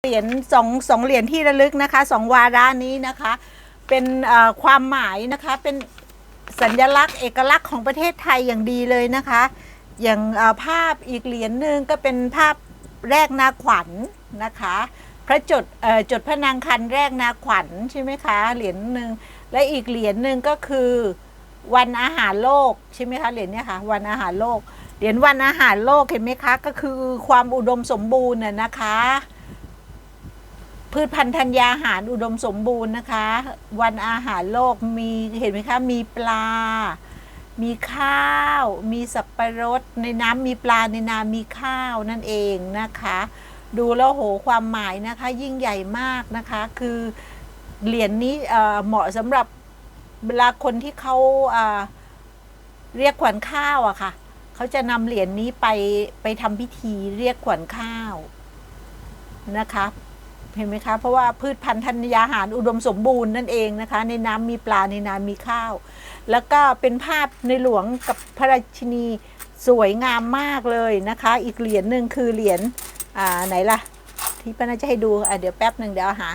เหรียญสองสองเหรียญที่ระลึกนะคะสองวาระนี้นะคะ เป็นความหมายนะคะเป็นสัญลักษณ์เอกลักษณ์ของประเทศไทยอย่างดีเลยนะคะ อย่างภาพอีกเหรียญหนึ่งก็เป็นภาพแรกนาขวัญนะคะ พระจดจดพระนางคันแรกนาขวัญใช่ไหมคะเหรียญหนึ่งและอีกเหรียญหนึ่งก็คือวันอาหารโลกใช่ไหมคะเหรียญเนี้ยค่ะวันอาหารโลกเหรียญวันอาหารโลกเห็นไหมคะก็คือความอุดมสมบูรณ์น่ะนะคะ พืชพันธุ์ธัญญาหารอุดมสมบูรณ์นะคะ วันอาหารโลกมีเห็นไหมคะ มีปลา มีข้าว มีสับปะรด ในน้ำมีปลาในน้ำมีข้าวนั่นเองนะคะ ดูแล้วโหความหมายนะคะ ยิ่งใหญ่มากนะคะ คือเหรียญนี้เหมาะสำหรับเวลาคนที่เขาเอ่อเรียกขวัญข้าวอะค่ะเขาจะนำเหรียญนี้ไปไปทำพิธีเรียกขวัญข้าวนะคะ เห็นไหมคะ เพราะว่าพืชพันธุ์ธัญญาหารอุดมสมบูรณ์นั่นเองนะคะ ในน้ำมีปลาในน้ำมีข้าว แล้วก็เป็นภาพในหลวงกับพระราชินีสวยงามมากเลยนะคะ อีกเหรียญหนึ่งคือเหรียญอ่าไหนล่ะ ที่ป้าน่าจะให้ดูอะเดี๋ยวแป๊บหนึ่งเดี๋ยวหา